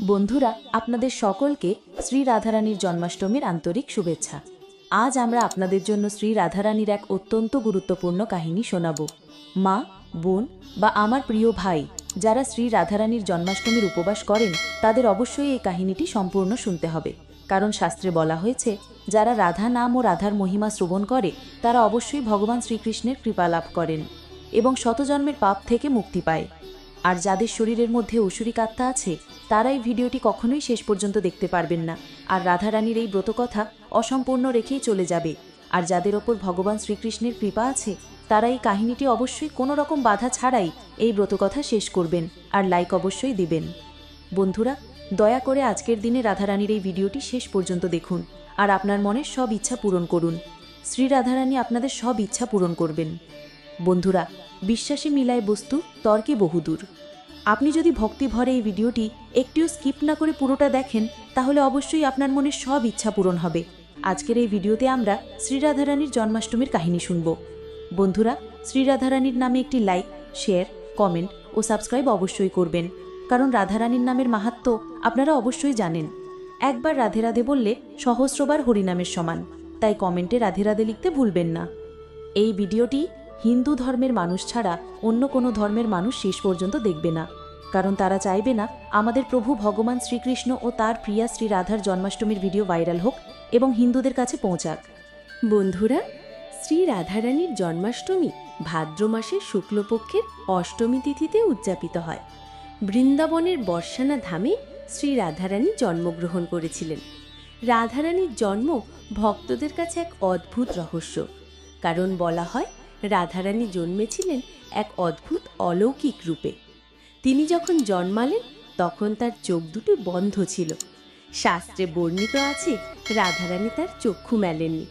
বন্ধুরা, আপনাদের সকলকে শ্রী রাধারানীর জন্মাষ্টমীর আন্তরিক শুভেচ্ছা। আজ আমরা আপনাদের জন্য শ্রী রাধারানীর এক অত্যন্ত গুরুত্বপূর্ণ কাহিনী শোনাব। মা, বোন বা আমার প্রিয় ভাই, যারা শ্রী রাধারানীর জন্মাষ্টমীর উপবাস করেন, তাদের অবশ্যই এই কাহিনীটি সম্পূর্ণ শুনতে হবে। কারণ শাস্ত্রে বলা হয়েছে, যারা রাধা নাম ও রাধার মহিমা শ্রবণ করে, তারা অবশ্যই ভগবান শ্রীকৃষ্ণের কৃপা লাভ করেন এবং শতজন্মের পাপ থেকে মুক্তি পায়। আর যাদের শরীরের মধ্যে অসুরিক আত্মা আছে তারা এই ভিডিওটি কখনোই শেষ পর্যন্ত দেখতে পারবেন না। আর রাধারানীর এই ব্রতকথা অসম্পূর্ণ রেখেই চলে যাবে। আর যাদের ওপর ভগবান শ্রীকৃষ্ণের কৃপা আছে, তারা এই কাহিনীটি অবশ্যই কোনো রকম বাধা ছাড়াই এই ব্রতকথা শেষ করবেন আর লাইক অবশ্যই দিবেন। বন্ধুরা, দয়া করে আজকের দিনে রাধারানীর এই ভিডিওটি শেষ পর্যন্ত দেখুন আর আপনার মনের সব ইচ্ছা পূরণ করুন। শ্রী রাধারানী আপনাদের সব ইচ্ছা পূরণ করবেন। বন্ধুরা, বিশ্বাসে মিলায় বস্তু তর্কে বহুদূর। আপনি যদি ভক্তি ভরে এই ভিডিওটি একটিও স্কিপ না করে পুরোটা দেখেন, তাহলে অবশ্যই আপনার মনে সব ইচ্ছা পূরণ হবে। আজকের এই ভিডিওতে আমরা শ্রী রাধারানীর জন্মাষ্টমীর কাহিনী শুনব। বন্ধুরা, শ্রী রাধারানীর নামে একটি লাইক শেয়ার কমেন্ট ও সাবস্ক্রাইব অবশ্যই করবেন, কারণ রাধারানীর নামের মাহাত্ম্য আপনারা অবশ্যই জানেন। একবার রাধে রাধে বললে সহস্রবার হরিনামের সমান, তাই কমেন্টে রাধে রাধে লিখতে ভুলবেন না। এই ভিডিওটি হিন্দু ধর্মের মানুষ ছাড়া অন্য কোনো ধর্মের মানুষ শেষ পর্যন্ত দেখবে না। কারণ তারা চাইবে না, আমাদের প্রভু ভগবান শ্রীকৃষ্ণ ও তার প্রিয়া শ্রী রাধার জন্মাষ্টমীর ভিডিও ভাইরাল হোক এবং হিন্দুদের কাছে পৌঁছাক। বন্ধুরা, শ্রী রাধারানীর জন্মাষ্টমী ভাদ্র মাসের শুক্লপক্ষের অষ্টমী তিথিতে উদযাপিত হয়। বৃন্দাবনের বর্ষানা ধামে শ্রী রাধারানী জন্মগ্রহণ করেছিলেন। রাধারানীর জন্ম ভক্তদের কাছে এক অদ্ভুত রহস্য। কারণ বলা হয় রাধারানী জন্মেছিলেন এক অদ্ভুত অলৌকিক রূপে। তিনি যখন জন্মালেন, তখন তার চোখ দুটি বন্ধ ছিল। শাস্ত্রে বর্ণিত আছে, রাধারানী তার চক্ষু মেলেননি।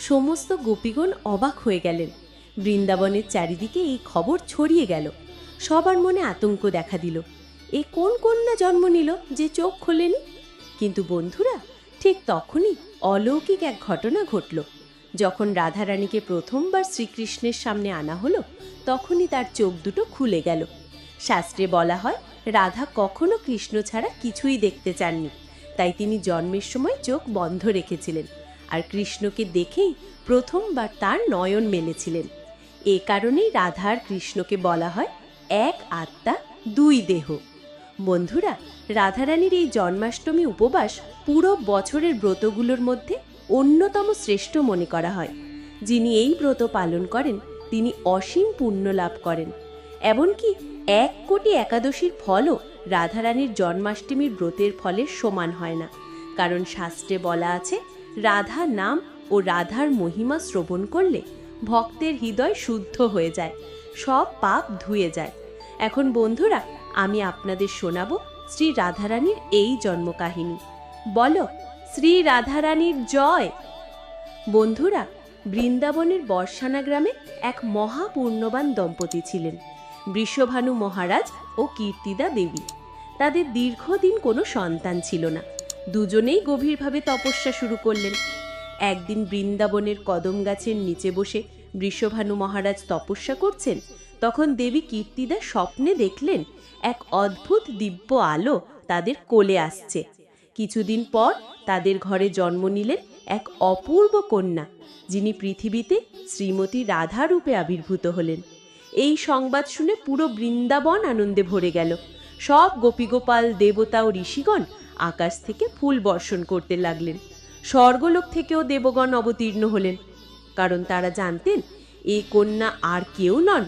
সমস্ত গোপীগণ অবাক হয়ে গেলেন। বৃন্দাবনের চারিদিকে এই খবর ছড়িয়ে গেল। সবার মনে আতঙ্ক দেখা দিল। এ কোন কন্যা জন্ম নিল যে চোখ খোলেনি? কিন্তু বন্ধুরা, ঠিক তখনই অলৌকিক এক ঘটনা ঘটল। যখন রাধারানীকে প্রথমবার শ্রীকৃষ্ণের সামনে আনা হলো, তখনই তার চোখ দুটো খুলে গেল। শাস্ত্রে বলা হয়, রাধা কখনো কৃষ্ণ ছাড়া কিছুই দেখতে চাননি। তাই তিনি জন্মের সময় চোখ বন্ধ রেখেছিলেন আর কৃষ্ণকে দেখেই প্রথমবার তার নয়ন মেলেছিলেন। এ কারণেই রাধা আর কৃষ্ণকে বলা হয়, এক আত্মা, দুই দেহ। বন্ধুরা, রাধারানীর এই জন্মাষ্টমী উপবাস পুরো বছরের ব্রতগুলোর মধ্যে অন্যতম শ্রেষ্ঠ মনে করা হয়। যিনি এই ব্রত পালন করেন, তিনি অসীম পুণ্য লাভ করেন। এমনকি এক কোটি একাদশীর ফলও রাধারানীর জন্মাষ্টমীর ব্রতের ফলের সমান হয় না। কারণ শাস্ত্রে বলা আছে রাধা নাম ও রাধার মহিমা শ্রবণ করলে ভক্তের হৃদয় শুদ্ধ হয়ে যায়, সব পাপ ধুয়ে যায়। এখন বন্ধুরা, আমি আপনাদের শোনাবো শ্রী রাধারানীর এই জন্মকাহিনী। বলো শ্রী রাধারানীর জয়। বন্ধুরা, বৃন্দাবনের বর্ষানা গ্রামে এক মহাপূর্ণবান দম্পতি ছিলেন, বৃষভানু মহারাজ ও কীর্তিদা দেবী। তাদের দীর্ঘদিন কোনো সন্তান ছিল না। দুজনেই গভীরভাবে তপস্যা শুরু করলেন। একদিন বৃন্দাবনের কদম গাছের নিচে বসে বৃষভানু মহারাজ তপস্যা করছেন, তখন দেবী কীর্তিদা স্বপ্নে দেখলেন এক অদ্ভুত দিব্য আলো তাদের কোলে আসছে। কিছুদিন পর তাদের ঘরে জন্ম নিলেন এক অপূর্ব কন্যা, যিনি পৃথিবীতে শ্রীমতী রাধা রূপে আবির্ভূত হলেন। এই সংবাদ শুনে পুরো বৃন্দাবন আনন্দে ভরে গেল। সব গোপীগোপাল, দেবতা ও ঋষিগণ আকাশ থেকে ফুল বর্ষণ করতে লাগলেন। স্বর্গলোক থেকেও দেবগণ অবতীর্ণ হলেন, কারণ তারা জানতেন এই কন্যা আর কেউ নন,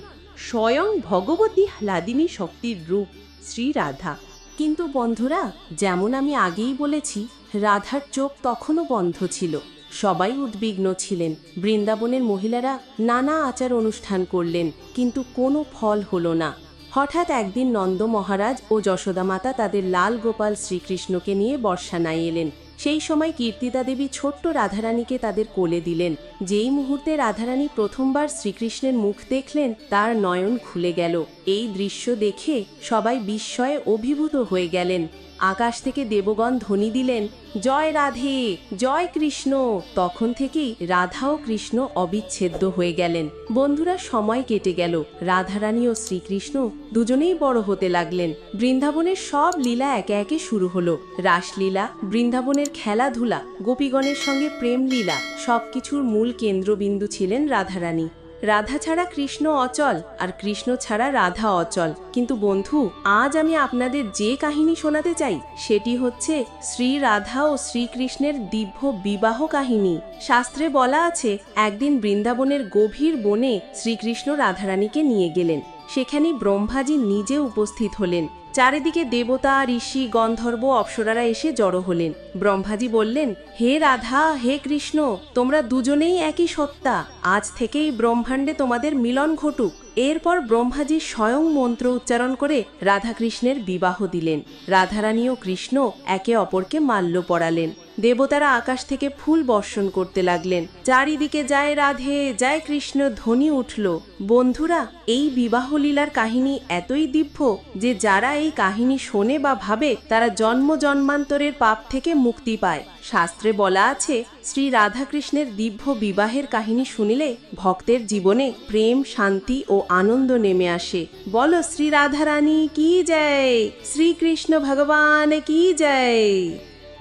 স্বয়ং ভগবতী হ্লাদিনী শক্তির রূপ শ্রী রাধা। কিন্তু বন্ধুরা, যেমন আমি আগেই বলেছি, রাধার চোখ তখনও বন্ধ ছিল। সবাই উদ্বিগ্ন ছিলেন। বৃন্দাবনের মহিলারা নানা আচার অনুষ্ঠান করলেন, কিন্তু কোনো ফল হলো না। হঠাৎ একদিন নন্দ মহারাজ ও যশোদা মাতা তাদের লাল গোপাল শ্রীকৃষ্ণকে নিয়ে বর্ষা বর্ষানায় এলেন। সেই সময় কীর্তিদা দেবী ছোট্ট রাধারানীকে তাদের কোলে দিলেন। যেই মুহূর্তে রাধারানী প্রথমবার শ্রীকৃষ্ণের মুখ দেখলেন, তার নয়ন খুলে গেল। এই দৃশ্য দেখে সবাই বিস্ময়ে অভিভূত হয়ে গেলেন। আকাশ থেকে দেবগণ ধ্বনি দিলেন, জয় রাধে, জয় কৃষ্ণ। তখন থেকেই রাধা ও কৃষ্ণ অবিচ্ছেদ্য হয়ে গেলেন। বন্ধুরা, সময় কেটে গেল। রাধারানী ও শ্রীকৃষ্ণ দুজনেই বড় হতে লাগলেন। বৃন্দাবনের সব লীলা একে একে শুরু হলো। রাসলীলা, বৃন্দাবনের খেলাধুলা, গোপীগণের সঙ্গে প্রেম লীলা সবকিছুর মূল কেন্দ্রবিন্দু ছিলেন রাধারানী। রাধা ছাড়া কৃষ্ণ অচল আর কৃষ্ণ ছাড়া রাধা অচল। কিন্তু বন্ধু, আজ আমি আপনাদের যে কাহিনী শোনাতে চাই, সেটি হচ্ছে শ্রী রাধা ও শ্রীকৃষ্ণের দিব্য বিবাহ কাহিনী। শাস্ত্রে বলা আছে, একদিন বৃন্দাবনের গভীর বনে শ্রীকৃষ্ণ রাধারানীকে নিয়ে গেলেন। সেখানে ব্রহ্মাজি নিজে উপস্থিত হলেন। চারিদিকে দেবতা, ঋষি, গন্ধর্ব, অপ্সরারা এসে জড়ো হলেন। ব্রহ্মাজি বললেন, হে রাধা, হে কৃষ্ণ, তোমরা দুজনেই একই সত্তা। আজ থেকেই ব্রহ্মাণ্ডে তোমাদের মিলন ঘটুক। এরপর ব্রহ্মাজি স্বয়ং মন্ত্র উচ্চারণ করে রাধাকৃষ্ণের বিবাহ দিলেন। রাধারানী ও কৃষ্ণ একে অপরকে মাল্য পরালেন। দেবতারা আকাশ থেকে ফুল বর্ষণ করতে লাগলেন। চারিদিকে যায় রাধে যায় কৃষ্ণ ধ্বনি উঠল। বন্ধুরা, এই বিবাহ লীলার কাহিনী এতই দিব্য যে যারা এই কাহিনী শোনে বা ভাবে, তারা জন্ম জন্মান্তরের পাপ থেকে মুক্তি পায়। শাস্ত্রে বলা আছে, শ্রী রাধাকৃষ্ণের দিব্য বিবাহের কাহিনী শুনিলে ভক্তের জীবনে প্রেম, শান্তি ও আনন্দ নেমে আসে। বলো শ্রী রাধারানী, কি জয়? শ্রীকৃষ্ণ ভগবান, কি জয়?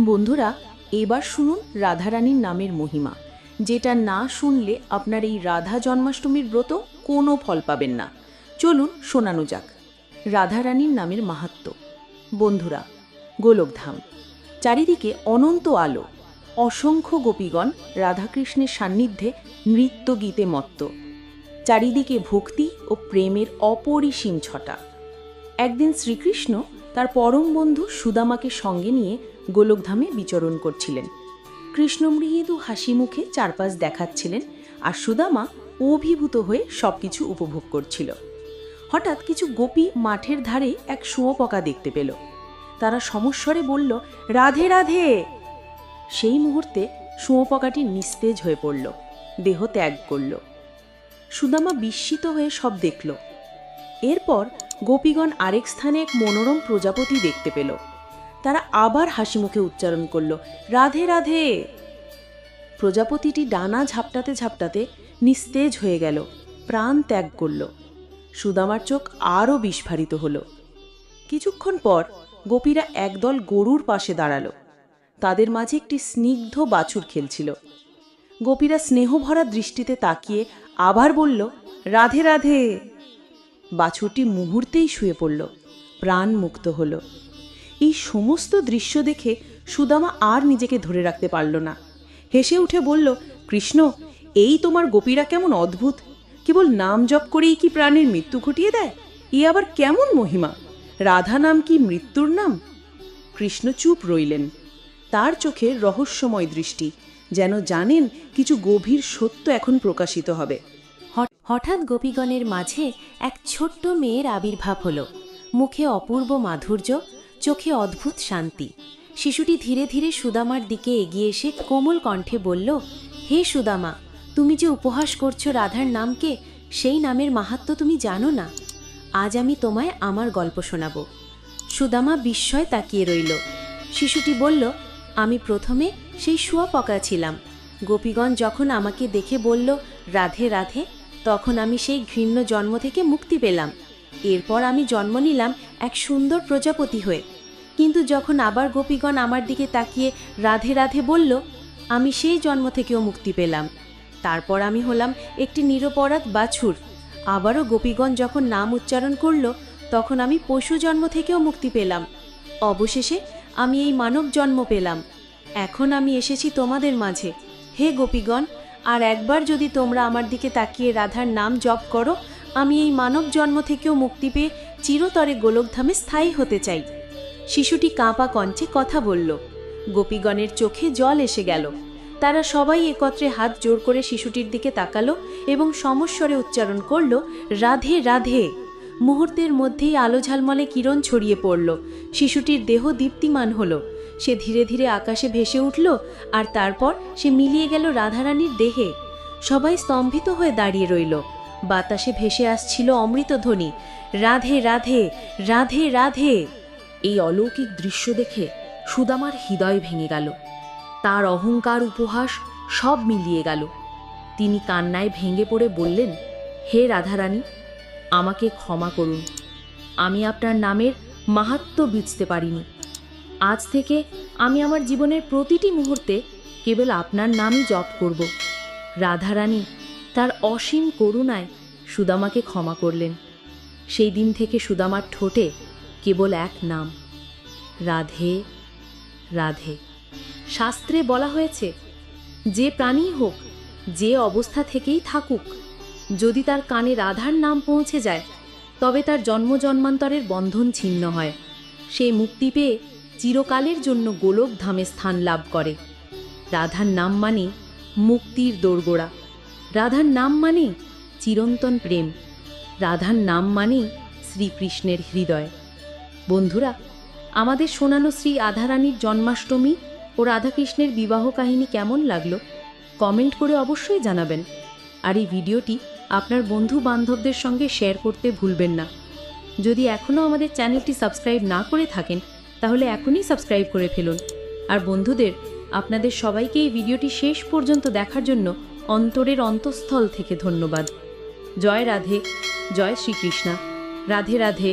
বন্ধুরা এবার শুনুন রাধারানীর নামের মহিমা। যেটা না শুনলে আপনার এই রাধা জন্মাষ্টমীর ব্রত কোনো ফল পাবেন না। চলুন শোনানো যাক। রাধারানীর নামের মাহাত্ম্য বন্ধুরা, গোলকধাম। চারিদিকে অনন্ত আলো। অসংখ্য গোপীগণ রাধাকৃষ্ণের সান্নিধ্যে নৃত্য গীতে মত্ত। চারিদিকে ভক্তি ও প্রেমের অপরিসীম ছটা। একদিন শ্রীকৃষ্ণ তার পরম বন্ধু সুদামাকে সঙ্গে নিয়ে গোলকধামে বিচরণ করছিলেন। কৃষ্ণ মৃদু হাসি মুখে চারপাশ দেখাচ্ছিলেন আর সুদামা অভিভূত হয়ে সবকিছু উপভোগ করছিল। হঠাৎ কিছু গোপী মাঠের ধারে এক শুঁয়োপকা দেখতে পেল। তারা সমস্বরে বলল, রাধে রাধে! সেই মুহূর্তে শুঁয়োপকাটি নিস্তেজ হয়ে পড়ল, দেহ ত্যাগ করল। সুদামা বিস্মিত হয়ে সব দেখল। এরপর গোপীগণ আরেক স্থানে এক মনোরম প্রজাপতি দেখতে পেল। তারা আবার হাসি মুখে উচ্চারণ করল। রাধে রাধে। প্রজাপতিটি ডানা ঝাপটাতে ঝাপটাতে নিস্তেজ হয়ে গেল, প্রাণ ত্যাগ করল। সুদামার চোখ আরও বিস্ফারিত হল। কিছুক্ষণ পর গোপীরা একদল গরুর পাশে দাঁড়াল। তাদের মাঝে একটি স্নিগ্ধ বাছুর খেলছিল। গোপীরা স্নেহভরা দৃষ্টিতে তাকিয়ে আবার বলল, রাধে রাধে। বাছুরটি মুহূর্তেই শুয়ে পড়ল প্রাণ মুক্ত হল। এই সমস্ত দৃশ্য দেখে সুদামা আর নিজেকে ধরে রাখতে পারল না। হেসে উঠে বলল, কৃষ্ণ, এই তোমার গোপীরা কেমন অদ্ভুত। কেবল নাম জপ করেই কি প্রাণের মৃত্যু ঘটিয়ে দেয়? এ আবার কেমন মহিমা। রাধা নাম কি মৃত্যুর নাম? কৃষ্ণ চুপ রইলেন। তার চোখে রহস্যময় দৃষ্টি, যেন জানেন কিছু গভীর সত্য এখন প্রকাশিত হবে। হঠাৎ গোপীগণের মাঝে এক ছোট্ট মেয়ের আবির্ভাব হলো। মুখে অপূর্ব মাধুর্য চোখে অদ্ভুত শান্তি। শিশুটি ধীরে ধীরে সুদামার দিকে এগিয়ে এসে কোমল কণ্ঠে বলল, হে সুদামা, তুমি যে উপহাস করছ রাধার নামকে, সেই নামের মাহাত্ম্য তুমি জানো না। আজ আমি তোমায় আমার গল্প শোনাব। সুদামা বিস্ময় তাকিয়ে রইল। শিশুটি বলল, আমি প্রথমে সেই শুয়াপকা ছিলাম। গোপীগণ যখন আমাকে দেখে বলল, রাধে রাধে, তখন আমি সেই ঘৃণ্য জন্ম থেকে মুক্তি পেলাম। এরপর আমি জন্ম নিলাম এক সুন্দর প্রজাপতি হয়ে। কিন্তু যখন আবার গোপীগণ আমার দিকে তাকিয়ে রাধে রাধে বলল, আমি সেই জন্ম থেকেও মুক্তি পেলাম। তারপর আমি হলাম একটি নিরপরাধ বাছুর। আবারও গোপীগণ যখন নাম উচ্চারণ করল, তখন আমি পশু জন্ম থেকেও মুক্তি পেলাম। অবশেষে আমি এই মানব জন্ম পেলাম। এখন আমি এসেছি তোমাদের মাঝে। হে গোপীগণ, আর একবার যদি তোমরা আমার দিকে তাকিয়ে রাধার নাম জপ করো, আমি এই মানব জন্ম থেকেও মুক্তি পেয়ে চিরতরে গোলকধামে স্থায়ী হতে চাই। শিশুটি কাঁপা কঞ্চে কথা বলল। গোপীগণের চোখে জল এসে গেল। তারা সবাই একত্রে হাত জোর করে শিশুটির দিকে তাকালো এবং সমস্বরে উচ্চারণ করল, রাধে রাধে। মুহূর্তের মধ্যেই আলো ঝালমলে কিরণ ছড়িয়ে পড়ল। শিশুটির দেহ দীপ্তিমান হলো। সে ধীরে ধীরে আকাশে ভেসে উঠল আর তারপর সে মিলিয়ে গেল রাধারানীর দেহে। সবাই স্তম্ভিত হয়ে দাঁড়িয়ে রইল। বাতাসে ভেসে আসছিল অমৃতধ্বনি। রাধে রাধে রাধে রাধে। এই অলৌকিক দৃশ্য দেখে সুদামার হৃদয় ভেঙে গেল। তার অহংকার উপহাস সব মিলিয়ে গেল। তিনি কান্নায় ভেঙে পড়ে বললেন, হে রাধারানী, আমাকে ক্ষমা করুন। আমি আপনার নামের মাহাত্ম্য বুঝতে পারিনি। আজ থেকে আমি আমার জীবনের প্রতিটি মুহূর্তে কেবল আপনার নামই জপ করব। রাধারানী, তার অসীম করুণায় সুদামাকে ক্ষমা করলেন। সেই দিন থেকে সুদামার ঠোঁটে কেবল এক নাম। রাধে রাধে। শাস্ত্রে বলা হয়েছে, যে প্রাণী হোক, যে অবস্থা থেকেই থাকুক, যদি তার কানে রাধার নাম পৌঁছে যায়, তবে তার জন্ম জন্মান্তরের বন্ধন ছিন্ন হয়। সে মুক্তি পেয়ে চিরকালের জন্য গোলক ধামে স্থান লাভ করে। রাধার নাম মানে মুক্তির দোরগোড়া। রাধার নাম মানে চিরন্তন প্রেম। রাধার নাম মানে শ্রীকৃষ্ণের হৃদয়। বন্ধুরা, আমাদের শোনানো শ্রী আধারানীর জন্মাষ্টমী ও রাধাকৃষ্ণের বিবাহ কাহিনী কেমন লাগল, কমেন্ট করে অবশ্যই জানাবেন। আর এই ভিডিওটি আপনার বন্ধু বান্ধবদের সঙ্গে শেয়ার করতে ভুলবেন না। যদি এখনও আমাদের চ্যানেলটি সাবস্ক্রাইব না করে থাকেন, তাহলে এখনই সাবস্ক্রাইব করে ফেলুন। আর বন্ধুদের, আপনাদের সবাইকে এই ভিডিওটি শেষ পর্যন্ত দেখার জন্য অন্তরের অন্তঃস্থল থেকে ধন্যবাদ। জয় রাধে, জয় শ্রীকৃষ্ণা। রাধে রাধে।